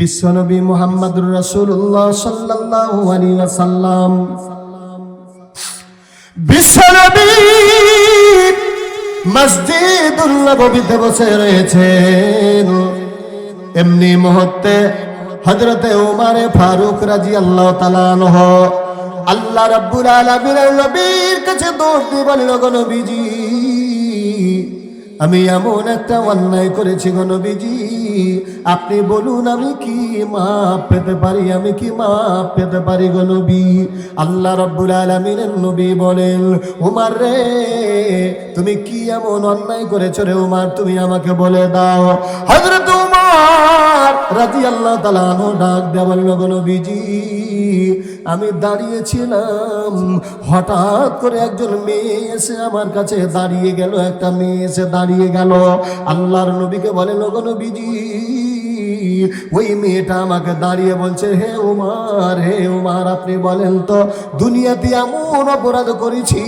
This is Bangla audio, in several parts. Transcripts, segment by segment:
বিশ্বনবী মোহাম্মদুর রসুল্লাহ সাল্লাল্লাহু আলাইহি ওয়াসাল্লাম। বিশ্বনবী মসজিদুল নববীতে বসে রয়েছেন। এমনি মুহূর্তে হযরতে উমারে ফারুক রাদিয়াল্লাহু তাআলা আনহু আল্লাহ রাব্বুল আলামিনের নবীর কাছে দৌড় দিয়ে বলেন গো নবীজি। আমি এমন একটা অন্যায় করেছি গো নবীজি। আপনি বলুন, আমি কি মাপ পেতে পারি? আমি কি মাপ পেতে পারি গো নবী? আল্লাহ রব্বুল আলমিনের নবী বলেন, উমার রে, তুমি কি এমন অন্যায় করেছ রে উমার? তুমি আমাকে বলে দাও। হজরত উমার রাজি আল্লাহ তালানো ডাক দেওয়া বলল, গো নবীজি আমি দাঁড়িয়েছিলাম, হঠাৎ করে একজন মেয়ে এসে আমার কাছে দাঁড়িয়ে গেল, একটা মেয়ে এসে দাঁড়িয়ে গেল। আল্লাহর নবীকে বলে লোক নবীজি, ওই মেয়েটা আমাকে দাঁড়িয়ে বলছে, হে উমার হে উমার, আপনি বলেন তো, দুনিয়াতে এমন অপরাধ করেছি,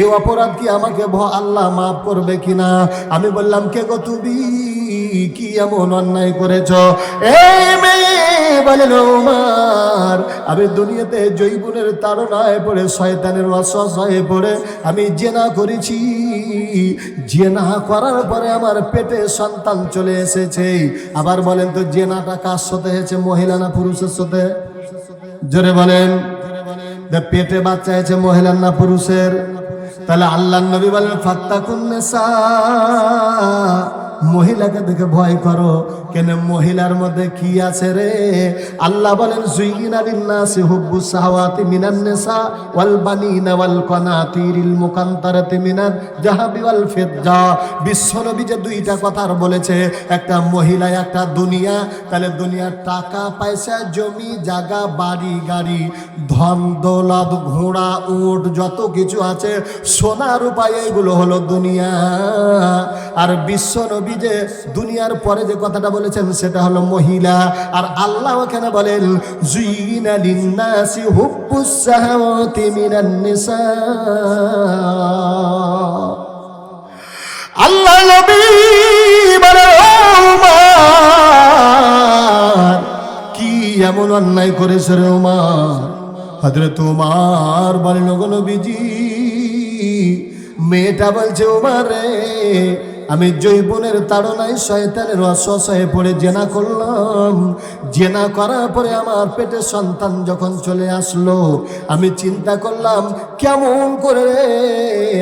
এ অপরাধ কি আমাকে আল্লাহ মাফ করবে কিনা? আমি বললাম, কে গো তুমি? কি এমন অন্যায় করেছ? এই মেয়ে বলেন উমার, আমি দুনিয়াতে জৈবনের তাড়নায় পড়ে, শয়তানের অসহায় পড়ে, আমি জেনা করেছি। জেনা করার পরে আমার পেটে সন্তান চলে এসেছে। আবার বলেন তো, জেনাটা কার সাথে হয়েছে, মহিলা না পুরুষের সাথে? জোরে বলেন। পেটে বাচ্চা হয়েছে মহিলার না পুরুষের? তাহলে আল্লাহ নবী বলেন, ফাত্তাকুন নেশা মহিলাকে দেখে ভয় করো। কেন মহিলার মধ্যে কি আছে রে? আল্লাহ বলেন জুইনা লিন্নাসি হুব্বু সাহাওয়াতি মিনান নিসা ওয়াল বানিনা ওয়াল কানাতিরিল মুকান্তারাতি মিনান জাহাবি ওয়াল ফিদ্দা বিশ্বনবী যে দুইটা কথার বলেছে, একটা মহিলা, একটা দুনিয়া। তাহলে দুনিয়ার টাকা, পয়সা, জমি, জায়গা, বাড়ি, গাড়ি, ধন, দৌলত, ঘোড়া, উট, যত কিছু আছে, সোনার উপায় এগুলো হলো দুনিয়া। আর বিশ্ব নবী যে দুনিয়ার পরে যে কথাটা বলেছেন সেটা হলো মহিলা। আর আল্লাহ ওখানে বলেন? জুইনা লিন্নাসি হুব্বুস সাহাওয়াতি মিনান নিসা আল্লাহ নবী বলে কি এমন অন্যায় করেছে রে উমার? উমার বলেন গো নবীজি, মেয়েটা বলছে, উমার আমি জৈবনের তাড়নায় শয়তানের অসহায় পড়ে জেনা করলাম। জেনা করার পরে আমার পেটে সন্তান যখন চলে আসলো, আমি চিন্তা করলাম, কেমন করে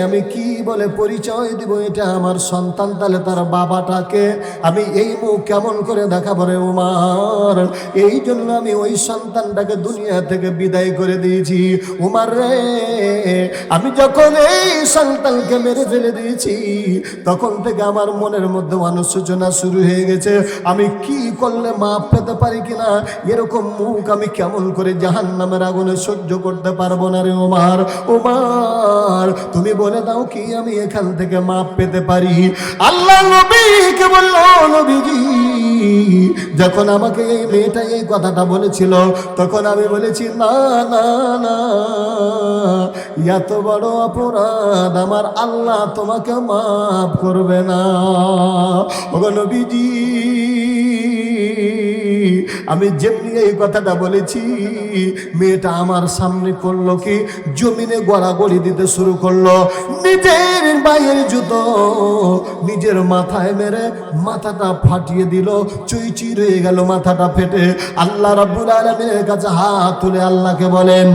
আমি কি বলে পরিচয় দিব? এটা আমার সন্তান, তাহলে তার বাবাটাকে আমি এই মুখ কেমন করে দেখাবো রে উমার? এই জন্য আমি ওই সন্তানটাকে দুনিয়া থেকে বিদায় করে দিয়েছি। উমার রে, আমি যখন এই সন্তানকে মেরে ফেলে দিয়েছি, তখন থেকে আমার মনের মধ্যে অনুশোচনা শুরু হয়ে গেছে। আমি কি করলে মাপ পেতে পারি কিনা? এরকম মুখ আমি কেমন করে জাহান নামের আগুনে সহ্য করতে পারব না রে ওমার। ওমার, তুমি বলে দাও কি আমি এখান থেকে মাপ পেতে পারি? আল্লাহ নবীকে বলল নবীজি, যখন আমাকে এই মেয়েটা এই কথাটা বলেছিল, তখন আমি বলেছি, না না না, এত বড় অপরাধ, আমার আল্লাহ তোমাকে মাফ করবে না। আমি যেমনি এই কথাটা বলেছি, মেয়েটা আমার সামনে করল কি? জমিনে গড়াগড়ি দিতে শুরু করল। নিজের মায়ের জুতো নিজের মাথায় মেরে মাথাটা ফাটিয়ে দিল। চুইচি রয়ে গেল মাথাটা ফেটে। আল্লাহ রাব্বুল আলামিনের কাছে হাত তুলে আল্লাহকে বলেন,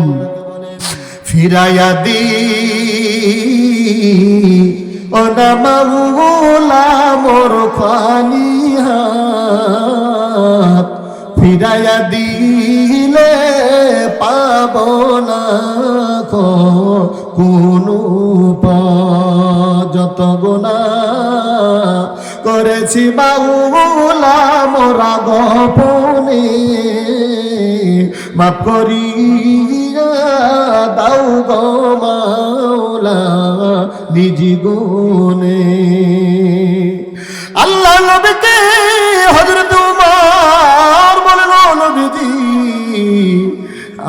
ফিরাইয়া দি। ও নামাউলা মোর খালি হাত ফিরাইয়া দিলে পাব না কোনো যত গোনা করেছি বাউলা মোরা গোপনে মাফ করিয়া দাও গো নিজ গুনে আল্লাহ নবীকে হযরত উমর নবীজি,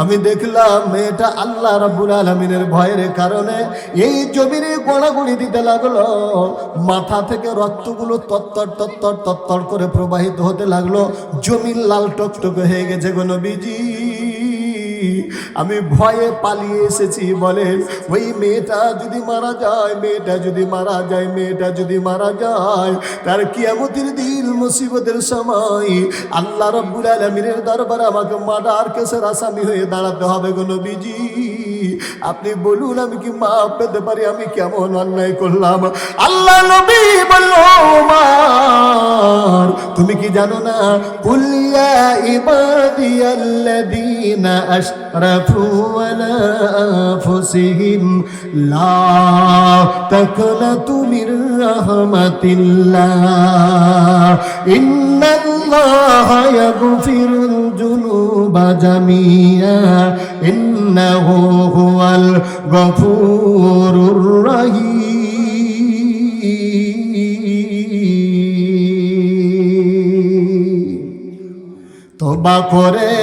আমি দেখলাম মেয়েটা আল্লাহ রাব্বুল আলমিনের ভয়ের কারণে এই জমিনে গোড়াগুড়ি দিতে লাগল, মাথা থেকে রক্তগুলো তত্তর তত্তর তত্তর করে প্রবাহিত হতে লাগল, জমির লাল টকটকে হয়ে গেছে গো নবীজি। আমি ভয়ে পালিয়ে এসেছি, বলেন, ওই মেয়েটা যদি মারা যায়, মেয়েটা যদি মারা যায়, মেয়েটা যদি মারা যায়, তার কিয়ামতের দিন মুসিবতের সময় আল্লাহ রব্বুল আলমিনের দরবারে আমাকে মার্ডার কেসের আসামি হয়ে দাঁড়াতে হবে গো নবীজি। আপনি বলুন, আমি কি মা পেতে পারি? আমি কেমন অন্যায় করলাম? আল্লাহ নবী বলল মার তুমি কি জানো না? কুলিয়া ইবাদিয়াল্লাযীনা আশরাফু আলা আনফুসিহিম, লা তাকনাতু মির রাহমাতিল্লাহ, ইন্নাল্লাহা ইয়াগফিরুল যুনুবা জামিয়া, ইন্নাহু হুয়াল গফুরুর রহিম। তোবা করে।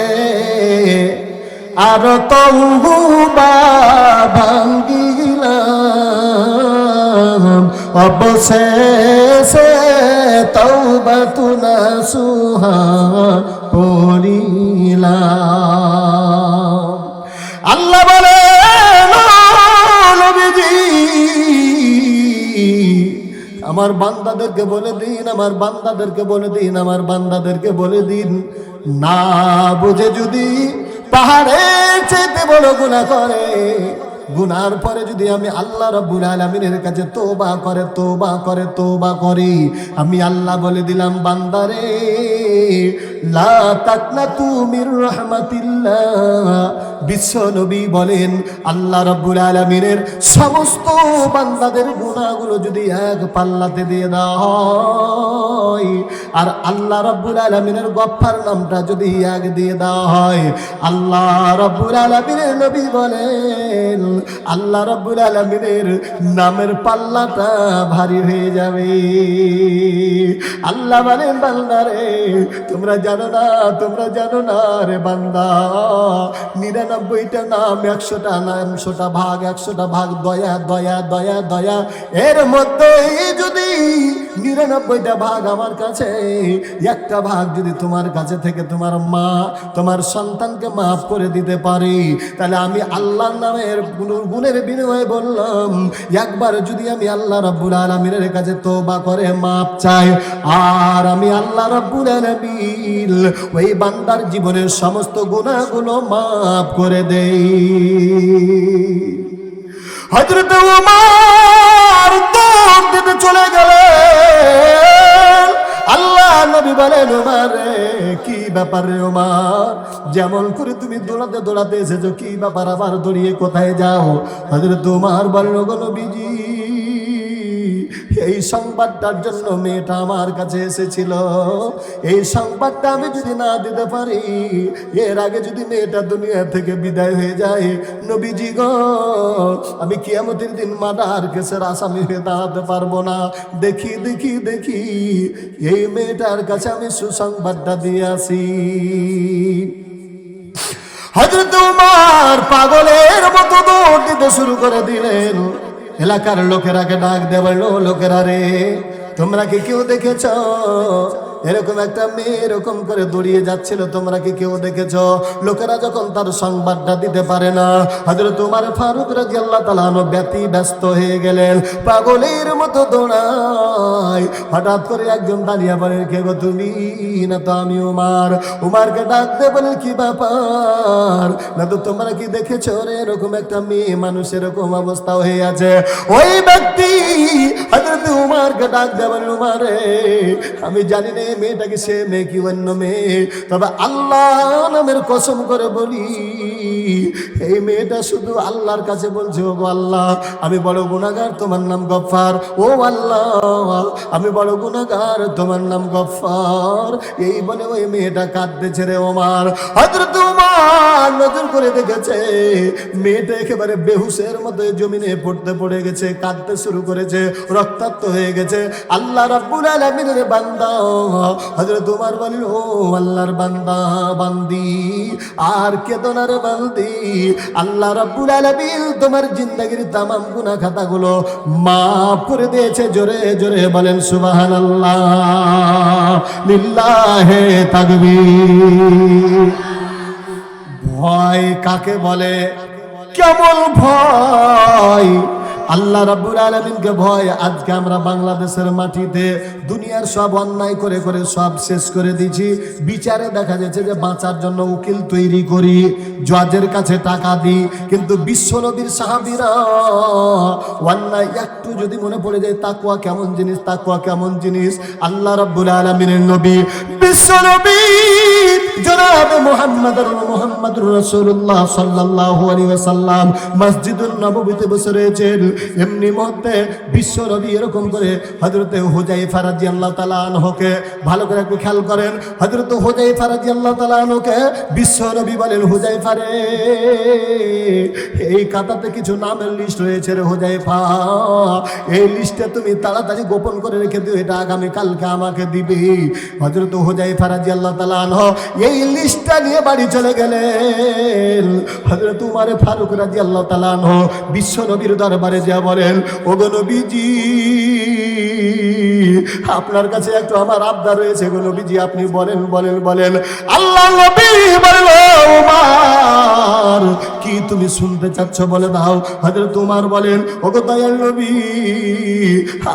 আর তহুবা ভাঙ্গিলাম। অবশেষে তৌবা তুনা সুহা পড়িলাম। আল্লাহ বলে আমার বান্দাদেরকে বলে দিন, আমার বান্দাদেরকে বলে দিন, আমার বান্দাদেরকে বলে দিন। না বুঝে যদি পাহাড়ে চেতে বড় গুণা করে গুনার পরে যদি আমি আল্লাহ রব্বুল আলমিনের কাছে তোবা করে তোবা করে তোবা করি, আমি আল্লাহ বলে দিলাম, বান্দারে, লা তুমির রহমাতিল্লাহ। বিশ্ব নবী বলেন, আল্লাহ রব্বুল আলমিনের সমস্ত বান্দাদের গুণাগুলো যদি এক পাল্লাতে দিয়ে দেওয়া হয় আর আল্লাহ রব্বুল আলমিনের গফার নামটা যদি এক দিয়ে দেওয়া হয় আল্লাহ রব্বুল আলমিনের নবী বলেন আল্লাহ রব্বুল আলমিনের নামের পাল্লাটা ভারী হয়ে যাবে। আল্লাহ বলেন বান্দারে তোমরা জানো না, তোমরা জানো না রে বান্দা। নিরানব্বইটা নাম, একশোটা নাম, একশোটা ভাগ একশোটা ভাগ, দয়া দয়া দয়া দয়া। এর মধ্যে যদি নিরানব্বইটা ভাগ আমার কাছে। একটা ভাগ যদি তোমার কাছে থেকে তোমার মা, তোমার সন্তানকে মাফ করে দিতে পারি, তাহলে আমি আল্লাহর নামের গুণ- গুণের বিনিময়ে বললাম, একবার যদি আমি আল্লাহ রব্বুল আলমিনের কাছে তোবা করে মাপ চাই, আর আমি আল্লাহ রব্বুল আলমিন ওই বান্দার জীবনের সমস্ত গুণাগুলো মাফ করে দেই। হজরত উমার দৌড় দিতে চলে গেলেন। আল্লাহ নবী বলেন রে, কি ব্যাপার রে উমার যেমন করে তুমি দৌড়াতে দৌড়াতে এসেছ কি ব্যাপার আবার দৌড়িয়ে কোথায় যাও? হাজরে তোমার বলল গো নবীজি এই সংবাদটার জন্য মেয়েটা আমার কাছে এসেছিল। এই সংবাদটা আমি যদি না দিতে পারি, এর আগে যদি মেয়েটা দুনিয়া থেকে বিদায় হয়ে যায়, নবীজি গো, আমি কিয়ামতের দিন মাদার কেসের আসামি হয়ে দাঁড়াতে পারব না। দেখি দেখি দেখি, এই মেয়েটার কাছে আমি সুসংবাদটা দিয়ে আসি। হজরত উমার পাগলের মতো দৌড় দিতে শুরু করে দিলেন। এলাকার লোকেরাকে ডাক দেওয়াল লোকেরা রে তোমরা কি কেউ দেখেছ? এরকম একটা মেয়ে এরকম করে দৌড়িয়ে যাচ্ছিল, তোমরা কি কেউ দেখেছ? লোকেরা যখন তার সংবাদটা দিতে পারে না হজরত তোমার ফারুক রাজি আল্লাহ তালানো ব্যতি ব্যস্ত হয়ে গেলেন। পাগলের মতো দৌড়ায়। হঠাৎ করে একজন দাঁড়িয়ে বলেন, কে গো তুমি? না তো আমি উমার। উমারকে ডাক দে বলে কি ব্যাপার? না তো তোমরা কি দেখেছ রে? এরকম একটা মেয়ে মানুষ এরকম অবস্থা হয়ে আছে। ওই ব্যক্তি হজরত উমারকে ডাক দে বলে উমারে, আমি জানি না মেয়েটাকে সে মেয়ে কি অন্য মেয়ে। তবে আল্লাহ নামের কসম করে বলি এই মেয়েটা শুধু আল্লাহর কাছে বলছে ও আল্লাহ, আমি বড় গুণাগার তোমার নাম গফার ও আল্লাহ, আমি বড় গুণাগার তোমার নাম গফার এই বলে ওই মেয়েটা কাঁদতেছে রে ওমার। হজরত উমার নজর করে দেখেছে, মেয়েটা একেবারে বেহুশের মতো জমিনে পড়তে পড়ে গেছে, কাঁদতে শুরু করেছে, রক্তাক্ত হয়ে গেছে। আল্লাহ রাব্বুল আলামিনের বান্দা, হযরত উমর বলেন ও আল্লাহর বান্দা, বান্দি, আর কেদনার বান্দি। আল্লাহ রাব্বুল আলামিন তোমার তামাম খাতাগুলো করে দিয়েছে। জোরে জোরে বলেন, সুবহানাল্লাহ। লিল্লাহে তাকবীর। ভয় কাকে বলে? কেবল ভয়? আল্লাহ রাব্বুল আলামিনকে ভয়, আজকে আমরা বাংলাদেশের মাটিতে দুনিয়ার সব অন্যায় করে করে সব শেষ করে দিছি বিচারে দেখা যাচ্ছে যে বাঁচার জন্য উকিল তৈরি করি, জজের কাছে টাকা দিই, কিন্তু বিশ্ব নবীর সাহাবীরা অন্যায় একটু যদি মনে পড়ে যায় তাকুয়া কেমন জিনিস তাকুয়া কেমন জিনিস? আল্লাহ রাব্বুল আলামিনের নবী বিশ্ব নবী কিছু নামের লিস্ট রয়েছে রে এই লিস্টে তুমি তাড়াতাড়ি গোপন করে রেখে দিও, এটা আগামী কালকে আমাকে দিবি। হযরত হুজাইফা রাদিয়াল্লাহু তাআলা আনহু এই লিস্টটা নিয়ে বাড়ি চলে গেলেন। হজরত উমারে ফারুক রাজি আল্লাহ তালান বিশ্ব নবীর দরবারে যা বলেন, ওগো নবীজি, আপনার কাছে একটু আমার আবদার রয়েছে গো নবীজি, আপনি বলেন বলেন বলেন। আল্লাহ নবী বলল উমার কি তুমি শুনতে চাচ্ছ বলে দাও। হযরত উমার বলেন নবী,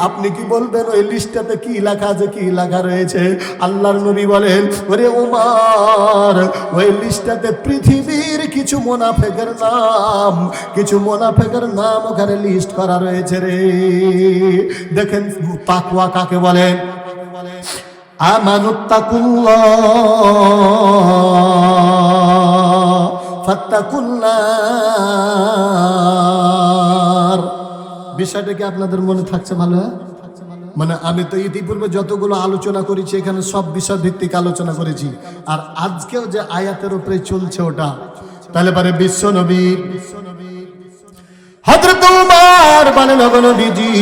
আপনি কি বলবেন ওই লিস্টটাতে কি লেখা আছে, কি লেখা রয়েছে? আল্লাহর নবী বলেন, ওরে উমার, ওই লিস্টটাতে পৃথিবীর কিছু মোনাফেকের নাম, কিছু মোনাফেকের নাম ওখানে লিস্ট করা রয়েছে রে। দেখেন তাকুয়া কাকে বলে? আমানুত্তাকুল্লাহ। ফাত্তাকুন্নার। বিষয়টা কি আপনাদের মনে থাকছে ভালো হ্যাঁ? মানে আমি তো ইতিপূর্বে যতগুলো আলোচনা করেছি, এখানে সব বিষয় ভিত্তিক আলোচনা করেছি। আর আজকেও যে আয়াতের উপরে চলছে ওটা, তাহলে পারে বিশ্ব নবী। হযরত উমর বলেন, ওগো নবীজি,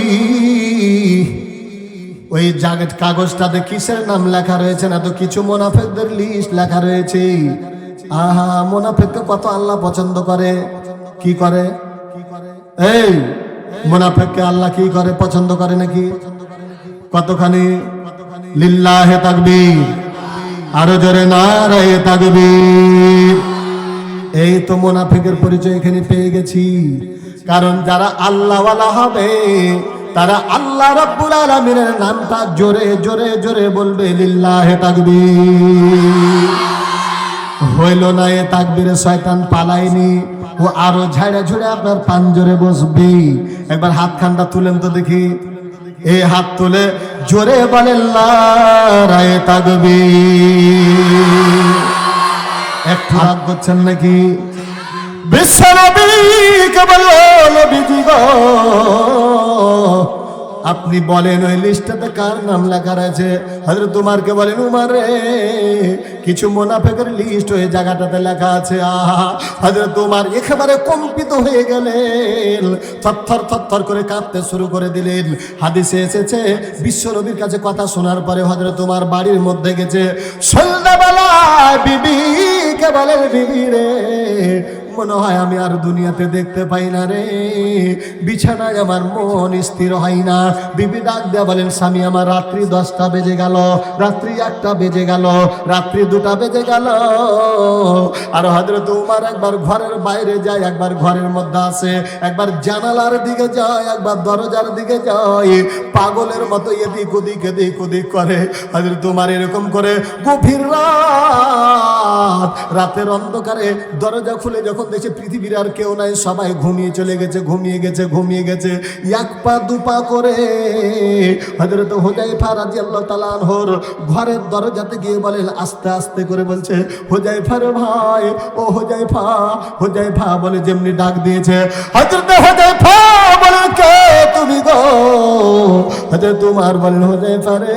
ওই জাগেট কাগজটাতে কিসের নাম লেখা রয়েছে না? তো কিছু মোনাফেকদের লিস্ট লেখা রয়েছে। আহা মোনাফেককে কত আল্লাহ পছন্দ করে? কি করে? এই, মোনাফেককে আল্লাহ কি করে পছন্দ করে নাকি? কতখানি? লিল্লাহে তাকবীর। আরও জোরে নারায়ে তাকবীর। এই তো মোনাফিকের পরিচয় এখানে পেয়ে গেছি। কারণ যারা আল্লাহওয়ালা হবে, তারা আল্লাহ রাব্বুল আলামিনের নামটা জোরে জোরে জোরে বলবে লিল্লাহে তাকবীর। হইল না এ তাকবীরে শয়তান পালায়নি। ও আরও ঝাড়া ঝুড়ে আপনার পাঞ্জরে বসবে। একবার হাত খান্ডা তুলেন তো দেখি। এই হাত তুলে জোরে বলেন রায় তাকবীর। একটু রাগ করছেন নাকি? বিশ্বনবী কেবল নবীজি গো। আপনি বলেন ওই লিস্টটাতে কার নাম লেখা রয়েছে? হযরত উমারকে বলেন, উমার রে, কিছু মোনাফেকের লিস্ট ওই জায়গাটাতে লেখা আছে। আহা উমার একেবারে কম্পিত হয়ে গেলেন। থরথর থরথর করে কাঁদতে শুরু করে দিলেন। হাদিসে এসেছে, বিশ্ব নবীর কাছে কথা শোনার পরে হযরত উমার বাড়ির মধ্যে গেছে, সন্ধ্যাবেলায় বিবি কে বলেন, বিবি রে মনে হয় আমি আর দুনিয়াতে দেখতে পাই না রে। বিছানায় আমার মন স্থির হয় না। বিবি ডাক দেয়া বলেন, স্বামী, আমার রাত্রি দশটা বেজে গেল। রাত্রি একটা বেজে গেল। রাত্রি দুটা বেজে গেল। আর হজরত উমার একবার ঘরের বাইরে যায়, একবার ঘরের মধ্যে আসে, একবার জানালার দিকে যায়, একবার দরজার দিকে যায়। পাগলের মতো এদিক ওদিক এদিক ওদিক করে। হজরত উমার এরকম করে, গভীর রাত। রাতের অন্ধকারে দরজা খুলে যখন দেখে পৃথিবীর আর কেউ নাই, সবাই ঘুমিয়ে চলে গেছে, ঘুমিয়ে গেছে ঘুমিয়ে গেছে। এক পা, দু পা করে হজরত হোজাইফা রাজি আল্লাহ তালানহর ঘরের দরজাতে গিয়ে বলেন আস্তে আস্তে করে বলছে হোজাইফা রে ভাই, ও হোজাইফা হোজাইফা বলে যেমনি ডাক দিয়েছে। হজরত হোজাইফা বলে, কে তুমি গো? হজরত তোমার বলেন হোজাইফা রে